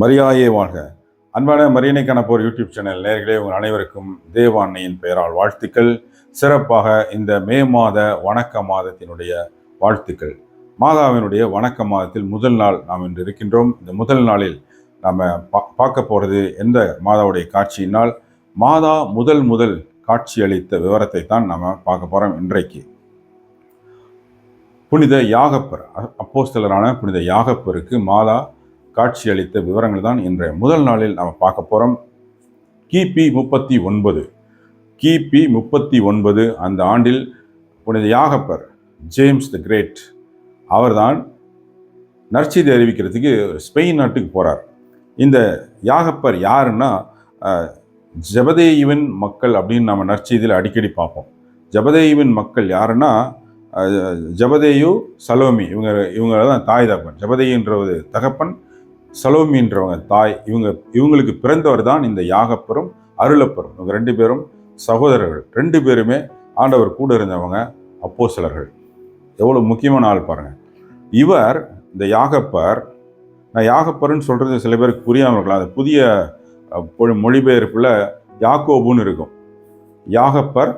மரியாயே வாழ்க. அன்பான மரியனை கணப்போர் யூடியூப் சேனல் நேர்களே உங்கள் அனைவருக்கும் தேவ அன்னையின் பெயரால் வாழ்த்துக்கள். சிறப்பாக இந்த மே மாத வணக்க மாதத்தினுடைய வாழ்த்துக்கள். மாதாவினுடைய வணக்க மாதத்தில் முதல் நாள் நாம் இன்று இருக்கின்றோம். இந்த முதல் நாளில் நாம் பா பார்க்க போகிறது எந்த மாதாவுடைய காட்சியினால் மாதா முதல் முதல் காட்சி அளித்த விவரத்தை தான் நாம் பார்க்க போகிறோம் இன்றைக்கு. புனித யாகப்பர் அ- அப்போஸ்தலரான புனித யாகப்பருக்கு மாதா காட்சி அளித்த விவரங்கள் தான் இன்றைய முதல் நாளில் நாம் பார்க்க போகிறோம் கிபி முப்பத்தி ஒன்பது. கிபி முப்பத்தி ஒன்பது அந்த ஆண்டில் புனித யாகப்பர் ஜேம்ஸ் த கிரேட் அவர்தான் நற்செய்தி அறிவிக்கிறதுக்கு ஸ்பெயின் நாட்டுக்கு போகிறார் இந்த யாகப்பர் யாருன்னா ஜபதேயுவின் ஜெபதேயுவின் மக்கள் அப்படின்னு நம்ம நற்செய்தியில் அடிக்கடி பார்ப்போம். ஜபதேயுவின் மக்கள் யாருன்னா ஜபதேயு ஜெபதேயு சலோமி இவங்க இவங்க தான் தாய் தகப்பன். ஒரு தகப்பன் சலோமின்றவங்க தாய் இவங்க இவங்களுக்கு பிறந்தவர் தான் இந்த யாகப்பரும் அருளப்பரும். இவங்க ரெண்டு பேரும் சகோதரர்கள். ரெண்டு பேருமே ஆண்டவர் கூட இருந்தவங்க அப்போ சிலர்கள் எவ்வளோ முக்கியமான ஆள் பாருங்கள் இவர் இந்த யாகப்பர் நான் யாகப்பர்னு சொல்கிறது சில பேருக்கு புரியாமல் இருக்கலாம். அது புதிய மொழிபெயர்ப்பில் பொ- யாக்கோபுன்னு இருக்கும். யாகப்பர்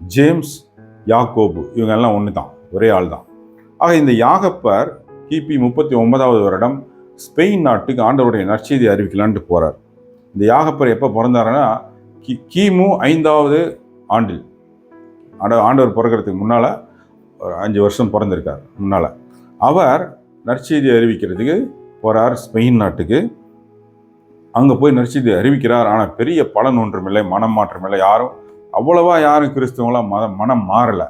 ஜேம்ஸ் யாக்கோபு. இவங்க எல்லாம் ஒன்று தான் ஒரே ஆள் தான் ஆக இந்த யாகப்பர் கிபி முப்பத்தி ஒன்பதாவது வருடம் ஸ்பெயின் நாட்டுக்கு ஆண்டவருடைய நற்செய்தி அறிவிக்கலான்ட்டு போறார். இந்த யாகப்பர் எப்போ பிறந்தாருன்னா கி கிமு ஐந்தாவது ஆண்டில். ஆண்ட ஆண்டவர் பிறக்கிறதுக்கு முன்னால் ஒரு அஞ்சு வருஷம் பிறந்திருக்கார் முன்னால். அவர் நற்செய்தி அறிவிக்கிறதுக்கு போகிறார் ஸ்பெயின் நாட்டுக்கு. அங்கே போய் நற்செய்தி அறிவிக்கிறார். ஆனால் பெரிய பலன் ஒன்றுமில்லை மனம் மாற்றமில்லை. யாரும் அவ்வளவா யாரும் கிறிஸ்தவங்களாம் மதம் மனம் மாறலை.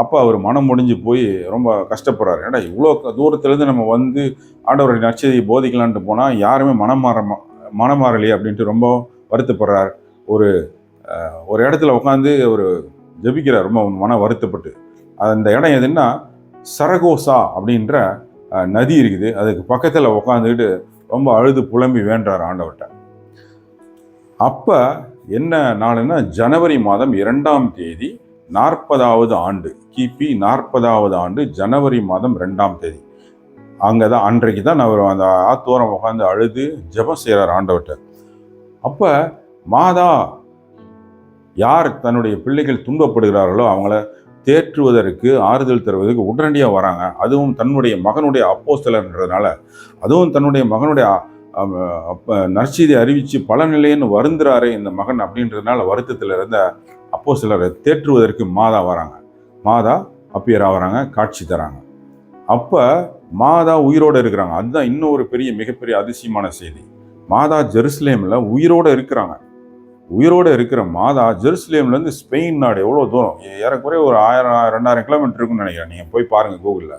அப்போ அவர் மனம் முடிஞ்சு போய் ரொம்ப கஷ்டப்படுறாரு. ஏன்னா இவ்வளோ தூரத்துலேருந்து நம்ம வந்து ஆண்டவருடைய நச்சதியை போதிக்கலான்ட்டு போனால் யாருமே மனம் மாற மா- மனம் மாறலையே அப்படின்ட்டு ரொம்ப வருத்தப்படுறார். ஒரு ஒரு இடத்துல உட்காந்து ஒரு ஜெபிக்கிறார். ரொம்ப மன வருத்தப்பட்டு. அந்த இடம் எதுன்னா சரகோசா அப்படின்ற நதி இருக்குது. அதுக்கு பக்கத்தில் உட்காந்துக்கிட்டு ரொம்ப அழுது புலம்பி வேண்டார் ஆண்டவர்கிட்ட அப்போ என்ன நாளுன்னா ஜனவரி மாதம் இரண்டாம் தேதி நாற்பதாவது ஆண்டு கிபி நாற்பதாவது ஆண்டு ஜனவரி மாதம் ரெண்டாம் தேதி. அங்கே தான் அன்றைக்கு தான் அவர் அந்த ஆத்தோரம் உட்காந்து அழுது ஜபம் செய்கிறார் ஆண்டவர்கிட்ட அப்போ மாதா யார் தன்னுடைய பிள்ளைகள் துன்பப்படுகிறார்களோ அவங்கள தேற்றுவதற்கு ஆறுதல் தருவதற்கு உடனடியாக வராங்க. அதுவும் தன்னுடைய மகனுடைய அப்போஸ்தலன்றதுனால அதுவும் தன்னுடைய மகனுடைய அப்போ நற்செய்தி அறிவித்து பலனில்லைன்னு வருந்துறாரு இந்த மகன் அப்படின்றதுனால வருத்தத்தில் இருந்த அப்போ சிலரை தேற்றுவதற்கு மாதா வராங்க. மாதா அப்பியரா வராங்க காட்சி தராங்க. அப்போ மாதா உயிரோடு இருக்கிறாங்க. அதுதான் இன்னும் ஒரு பெரிய மிகப்பெரிய அதிசயமான செய்தி. மாதா ஜெருசலேமில் உயிரோடு இருக்கிறாங்க. உயிரோடு இருக்கிற மாதா ஜெருசலேம்லேருந்து ஸ்பெயின் நாடு எவ்வளோ தூரம்? ஏறக்குறைய ஒரு ஆயிரம் ரெண்டாயிரம் கிலோமீட்டர் இருக்குன்னு நினைக்கிறேன். நீங்கள் போய் பாருங்கள் கூகுளில்.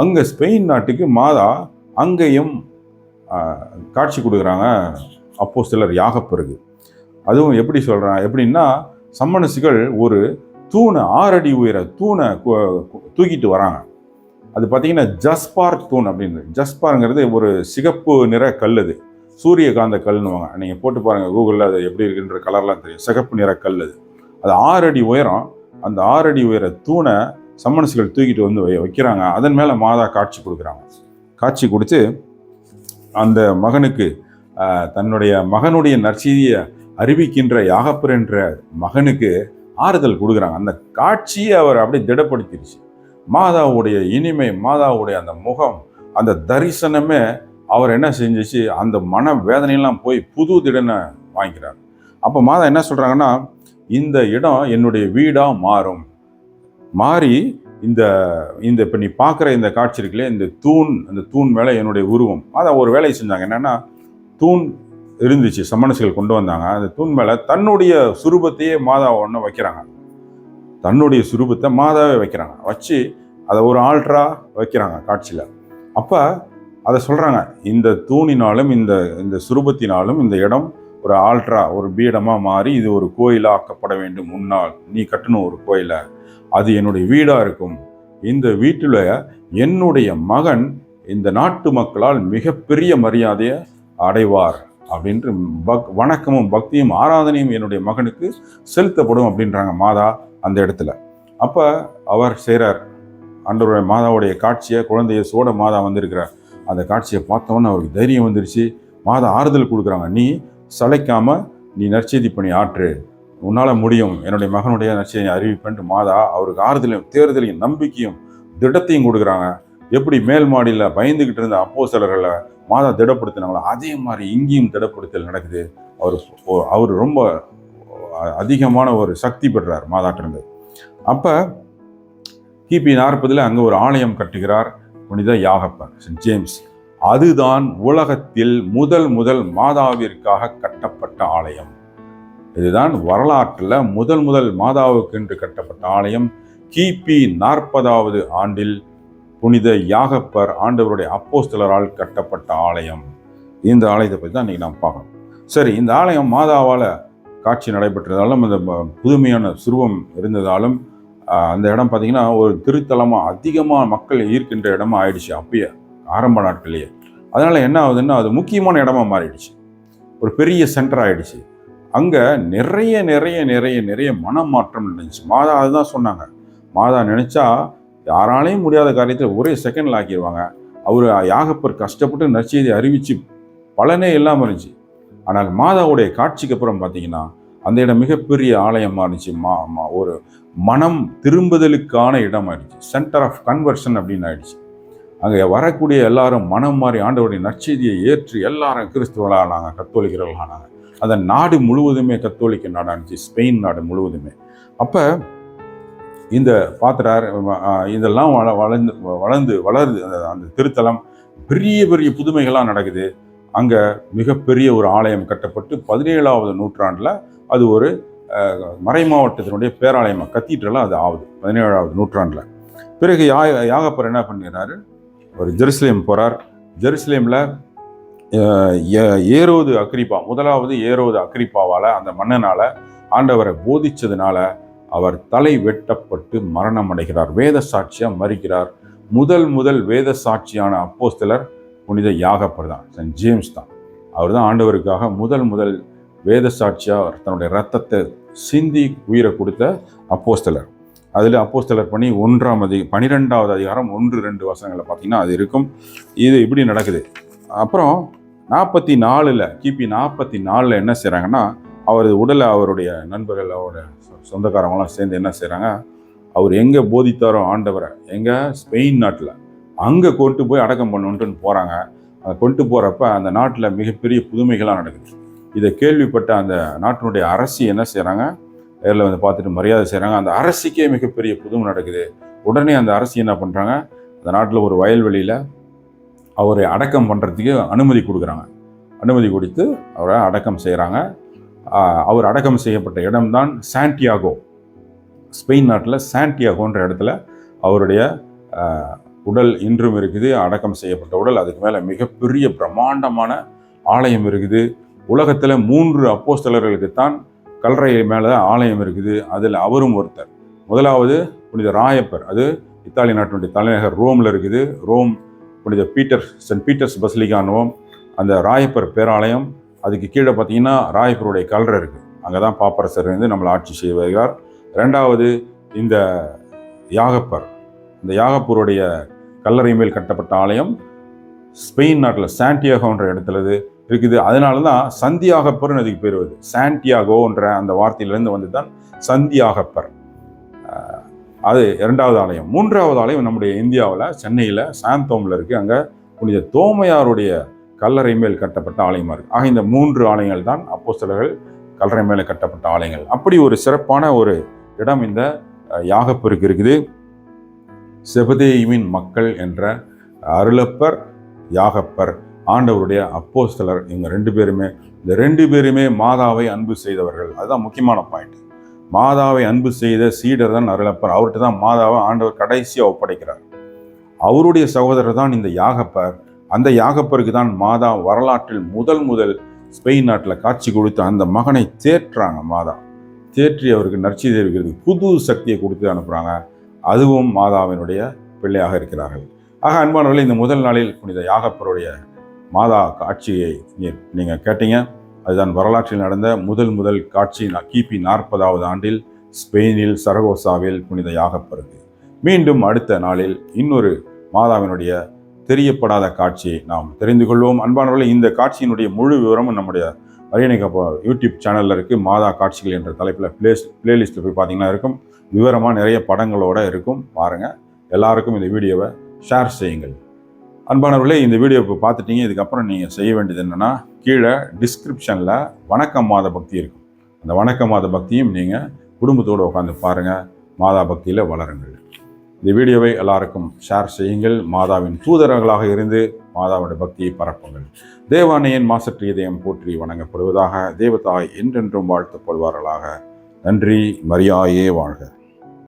அங்கே ஸ்பெயின் நாட்டுக்கு மாதா அங்கேயும் காட்சி கொடுக்குறாங்க அப்போ சிலர் யாகப்பெருகு. அதுவும் எப்படி சொல்கிறாங்க எப்படின்னா சம்மனசுகள் ஒரு தூணை ஆறடி உயர தூணை தூக்கிட்டு வராங்க. அது பார்த்தீங்கன்னா ஜஸ்பார் தூண் அப்படின்னு ஜஸ்பாருங்கிறது ஒரு சிகப்பு நிற கல் அது. சூரியகாந்த கல்னுவாங்க நீங்கள் போட்டு பாருங்கள் கூகுளில் அது எப்படி இருக்குன்ற கலர்லாம் தெரியும். சிகப்பு நிற கல் அது. அது ஆறடி உயரம் அந்த ஆறடி உயர தூணை சம்மனசுகள் தூக்கிட்டு வந்து வை- வைக்கிறாங்க. அதன் மேலே மாதா காட்சி கொடுக்குறாங்க. காட்சி கொடுத்து அந்த மகனுக்கு தன்னுடைய மகனுடைய நற்செய்தியை அறிவிக்கின்ற யாகப்பர் என்ற மகனுக்கு ஆறுதல் கொடுக்குறாங்க. அந்த காட்சியை அவர் அப்படியே திடப்படுத்திடுச்சு. மாதாவுடைய இனிமை மாதாவுடைய அந்த முகம் அந்த தரிசனமே அவர் என்ன செஞ்சுச்சு அந்த மன வேதனையெல்லாம் போய் புது திடனை வாங்கிக்கிறார். அப்போ மாதா என்ன சொல்கிறாங்கன்னா இந்த இடம் என்னுடைய வீடாக மாறும். மாறி இந்த இந்த இப்போ நீ பார்க்குற இந்த காட்சி இருக்குல்ல இந்த தூண் அந்த தூண் மேலே என்னுடைய உருவம். அதை ஒரு வேலையை செஞ்சாங்க. என்னென்னா தூண் இருந்துச்சு. சமணசிகள் கொண்டு வந்தாங்க. அந்த தூண் மேலே தன்னுடைய சுரூபத்தையே மாதா ஒன்று வைக்கிறாங்க. தன்னுடைய சுரூபத்தை மாதாவே வைக்கிறாங்க. வச்சு அதை ஒரு ஆல்ட்ரா வைக்கிறாங்க காட்சியில். அப்போ அதை சொல்கிறாங்க இந்த தூணினாலும் இந்த இந்த சுரூபத்தினாலும் இந்த இடம் ஒரு ஆல்ட்ரா ஒரு பீடமாக மாறி இது ஒரு கோயிலாக ஆக்கப்பட வேண்டும். முன்னால் நீ கட்டணும் ஒரு கோயிலை. அது என்னுடைய வீடாக இருக்கும். இந்த வீட்டில் என்னுடைய மகன் இந்த நாட்டு மக்களால் மிகப்பெரிய மரியாதையை அடைவார் அப்படின்று பக் வணக்கமும் பக்தியும் ஆராதனையும் என்னுடைய மகனுக்கு செலுத்தப்படும் அப்படின்றாங்க மாதா அந்த இடத்துல. அப்போ அவர் செய்கிறார் ஆண்டவருடைய மாதாவுடைய காட்சியை குழந்தைய சோட மாதா வந்திருக்கிறார். அந்த காட்சியை பார்த்தோன்னே அவருக்கு தைரியம் வந்துருச்சு. மாதா ஆறுதல் கொடுக்குறாங்க. நீ சளைக்காமல் நீ நற்செய்தி பணி ஆற்று. உன்னால் முடியும். என்னுடைய மகனுடைய நற்செய்தி அறிவிப்பேன்ட்டு மாதா அவருக்கு ஆறுதலையும் தேர்தலையும் நம்பிக்கையும் திடத்தையும் கொடுக்குறாங்க. எப்படி மேல் மாடியில் பயந்துக்கிட்டு இருந்த அப்போ சிலர்களை மாதா திடப்படுத்தினாங்களோ அதே மாதிரி இங்கேயும் திடப்படுத்தல் நடக்குது. அவர் அவர் ரொம்ப அதிகமான ஒரு சக்தி பெற்றார் மாதாட்டிருந்து. அப்போ கிபி நாற்பதில் அங்கே ஒரு ஆலயம் கட்டுகிறார் புனித யாகப்பன் சென்ட் ஜேம்ஸ். அதுதான் உலகத்தில் முதல் முதல் மாதாவிற்காக கட்டப்பட்ட ஆலயம். இதுதான் வரலாற்றில் முதல் முதல் மாதாவுக்கு என்று கட்டப்பட்ட ஆலயம். கிபி நாற்பதாவது ஆண்டில் புனித யாகப்பர் ஆண்டவருடைய அப்போஸ்தலரால் கட்டப்பட்ட ஆலயம். இந்த ஆலயத்தை பற்றி தான் இன்றைக்கி நாம் பார்க்கணும். சரி இந்த ஆலயம் மாதாவால் காட்சி நடைபெற்றதாலும் அந்த புதுமையான சுருவம் இருந்ததாலும் அந்த இடம் பார்த்திங்கன்னா ஒரு திருத்தலமாக அதிகமாக மக்கள் ஈர்க்கின்ற இடமா ஆயிடுச்சு அப்பயே ஆரம்ப நாட்கள்லேயே. அதனால் என்ன ஆகுதுன்னா அது முக்கியமான இடமா மாறிடுச்சு. ஒரு பெரிய சென்டர் ஆகிடுச்சு அங்கே நிறைய நிறைய நிறைய நிறைய மனமாற்றம் நடந்துச்சு மாதா அதுதான் சொன்னாங்க. மாதா நினைச்சா யாராலையும் முடியாத காரியத்தை ஒரே செகண்டில் ஆக்கிடுவாங்க அவர் யாகப்பர் கஷ்டப்பட்டு நற்செய்தி அறிவித்து பலனே இல்லாமல் இருந்துச்சு. ஆனால் மாதாவுடைய காட்சிக்கு அப்புறம் பார்த்தீங்கன்னா அந்த இடம் மிகப்பெரிய ஆலயமாக இருந்துச்சு. மா மா- ஒரு மனம் திரும்புதலுக்கான இடம் ஆயிடுச்சு. சென்டர் ஆஃப் கன்வர்ஷன் அப்படின்னு ஆயிடுச்சு. அங்கே வரக்கூடிய எல்லாரும் மனம் மாறி ஆண்டவருடைய நற்செய்தியை ஏற்று எல்லாரும் கிறிஸ்துவர்களானாங்க கத்தோலிக்கிறவர்களானாங்க அந்த நாடு முழுவதுமே கத்தோலிக்க நாடாக இருந்துச்சு ஸ்பெயின் நாடு முழுவதுமே. அப்போ இந்த பாத்திரார் இதெல்லாம் வள வளர்ந்து வளர்ந்து வளருது அந்த- திருத்தலம் பெரிய பெரிய புதுமைகள்லாம் நடக்குது. அங்கே மிகப்பெரிய ஒரு ஆலயம் கட்டப்பட்டு பதினேழாவது நூற்றாண்டில் அது ஒரு மறை மாவட்டத்தினுடைய பேராலயமாக கத்தீட்ரலாக அது ஆகுது பதினேழாவது நூற்றாண்டில். பிறகு யா யாகப்பர் என்ன பண்ணுறாரு? ஒரு ஜெருசலேம் போகிறார் ஜெருசலேமில் ஏரோது அக்ரிப்பா முதலாவது ஏரோது அக்ரிப்பாவால் அந்த மன்னனால் ஆண்டவரை போதித்ததுனால அவர் தலை வெட்டப்பட்டு மரணம் அடைகிறார் வேத சாட்சியாக மறிக்கிறார். முதல் முதல் வேத சாட்சியான அப்போஸ்தலர் புனித யாகப்பர் தான் சென்ட் ஜேம்ஸ் தான். அவர் தான் ஆண்டவருக்காக முதல் முதல் வேத சாட்சியாக தன்னுடைய ரத்தத்தை சிந்தி உயிரை கொடுத்த அப்போஸ்தலர். அதில் அப்போஸ்தலர் பணி ஒன்றாம் அதிகம் பனிரெண்டாவது அதிகாரம் ஒன்று ரெண்டு வசனங்களை பார்த்தீங்கன்னா அது இருக்கும். இது இப்படி நடக்குது. அப்புறம் நாற்பத்தி நாலில் கிபி நாற்பத்தி நாலில் என்ன செய்கிறாங்கன்னா அவரது உடலை அவருடைய நண்பர்கள் அவருடைய சொ- சொந்தக்காரங்களாம் சேர்ந்து என்ன செய்கிறாங்க அவர் எங்கே போதித்தாரோ ஆண்டவரை எங்கே ஸ்பெயின் நாட்டில் அங்கே கொண்டு போய் அடக்கம் பண்ணுன்ட்டுன்னு போகிறாங்க அதை கொண்டு போகிறப்ப அந்த நாட்டில் மிகப்பெரிய புதுமைகளாக நடக்குது. இதை கேள்விப்பட்ட அந்த நாட்டினுடைய அரசி என்ன செய்கிறாங்க நேரில் வந்து பார்த்துட்டு மரியாதை செய்கிறாங்க அந்த அரசிக்கே மிகப்பெரிய புதுமை நடக்குது. உடனே அந்த அரசி என்ன பண்ணுறாங்க அந்த நாட்டில் ஒரு வயல்வெளியில் அவரை அடக்கம் பண்ணுறதுக்கு அனுமதி கொடுக்குறாங்க. அனுமதி கொடுத்து அவரை அடக்கம் செய்கிறாங்க அவர் அடக்கம் செய்யப்பட்ட இடம்தான் சாண்டியாகோ. ஸ்பெயின் நாட்டில் சாண்டியாகோன்ற இடத்துல அவருடைய உடல் இன்றும் இருக்குது. அடக்கம் செய்யப்பட்ட உடல் அதுக்கு மேலே மிகப்பெரிய பிரம்மாண்டமான ஆலயம் இருக்குது. உலகத்தில் மூன்று அப்போஸ்தலர்களுக்கு தான் கல்லறை மேலே ஆலயம் இருக்குது. அதில் அவரும் ஒருத்தர். முதலாவது புனித ராயப்பர். அது இத்தாலி நாட்டினுடைய தலைநகர் ரோமில் இருக்குது. ரோம் புனித பீட்டர் சென்ட் பீட்டர்ஸ் பஸ்லிகானுவோம் அந்த ராயப்பர் பேராலயம் அதுக்கு கீழே பார்த்தீங்கன்னா ராயப்பருடைய கல்லறை இருக்குது அங்கே தான் பாப்பரசர் இருந்து நம்மளை ஆட்சி செய்து வருகிறார். ரெண்டாவது இந்த யாகப்பர் இந்த யாகப்பூருடைய கல்லறை மேல் கட்டப்பட்ட ஆலயம் ஸ்பெயின் நாட்டில் சாண்டியாகோன்ற இடத்துல இது இருக்குது. அதனால தான் சந்தியாகப்பர்னு அதுக்கு பேர் வருது. சாண்டியாகோன்ற அந்த வார்த்தையிலேருந்து வந்து தான் சந்தியாகப்பர். அது இரண்டாவது ஆலயம். மூன்றாவது ஆலயம் நம்முடைய இந்தியாவில் சென்னையில் சாந்தோமில் இருக்குது அங்கே புனித தோமையாருடைய கல்லறை மேல் கட்டப்பட்ட ஆலயமாக இருக்குது ஆக இந்த மூன்று ஆலயங்கள் தான் அப்போஸ்தலர்கள் கல்லறை மேலே கட்டப்பட்ட ஆலயங்கள். அப்படி ஒரு சிறப்பான ஒரு இடம் இந்த யாகப்பெருக்கு யாகப்பருக்கு இருக்குது. செபதேயுவின் மக்கள் என்ற அருளப்பர் யாகப்பர் ஆண்டவருடைய அப்போஸ்தலர் இவங்க ரெண்டு பேருமே. இந்த ரெண்டு பேருமே மாதாவை அன்பு செய்தவர்கள். அதுதான் முக்கியமான பாயிண்ட் மாதாவை அன்பு செய்த சீடர் தான் அருளப்பர். அவர்கிட்ட தான் மாதாவை ஆண்டவர் கடைசியாக ஒப்படைக்கிறார். அவருடைய சகோதரர் தான் இந்த யாகப்பர். அந்த யாகப்பருக்கு தான் மாதா வரலாற்றில் முதல் முதல் ஸ்பெயின் நாட்டில் காட்சி கொடுத்து அந்த மகனை தேற்றாங்க மாதா. தேற்றி அவருக்கு நற்செய்தி இருக்கிறது புது சக்தியை கொடுத்து அனுப்புகிறாங்க அதுவும் மாதாவினுடைய பிள்ளையாக இருக்கிறார்கள். ஆக அன்பானவர்கள் இந்த முதல் நாளில் புனித யாகப்பருடைய மாதா காட்சியை நீங்கள் கேட்டீங்க. அதுதான் வரலாற்றில் நடந்த முதல் முதல் காட்சி கிபி நாற்பதாவது ஆண்டில் ஸ்பெயினில் சரகோசாவில் புனித யாகப்பருகு மீண்டும் அடுத்த நாளில் இன்னொரு மாதாவினுடைய தெரியப்படாத காட்சியை நாம் தெரிந்து கொள்வோம். அன்பானவர்களே இந்த காட்சியினுடைய முழு விவரமும் நம்முடைய அரியணைக்கு யூடியூப் சேனலில் இருக்குது மாதா காட்சிகள் என்ற தலைப்பில் பிளேஸ் பிளேலிஸ்ட்டில் போய் பார்த்தீங்கன்னா இருக்கும். விவரமாக நிறைய படங்களோட இருக்கும். பாருங்கள் எல்லாருக்கும் இந்த வீடியோவை ஷேர் செய்யுங்கள். அன்பானவர்களே இந்த வீடியோ இப்போ பார்த்துட்டீங்க. இதுக்கப்புறம் நீங்கள் செய்ய வேண்டியது என்னென்னா கீழே டிஸ்கிரிப்ஷனில் வணக்கம் மாத பக்தி இருக்கும். அந்த வணக்க மாத பக்தியும் நீங்கள் குடும்பத்தோடு உட்காந்து பாருங்கள் மாதா பக்தியில் வளருங்கள். இந்த வீடியோவை எல்லாருக்கும் ஷேர் செய்யுங்கள். மாதாவின் தூதரர்களாக இருந்து மாதாவுடைய பக்தியை பரப்புங்கள். தேவானையின் மாசற்று இதயம் போற்றி வணங்கப்படுவதாக தேவதாய் என்றென்றும் வாழ்த்தப்படுவார்களாக நன்றி மரியாயே வாழ்க.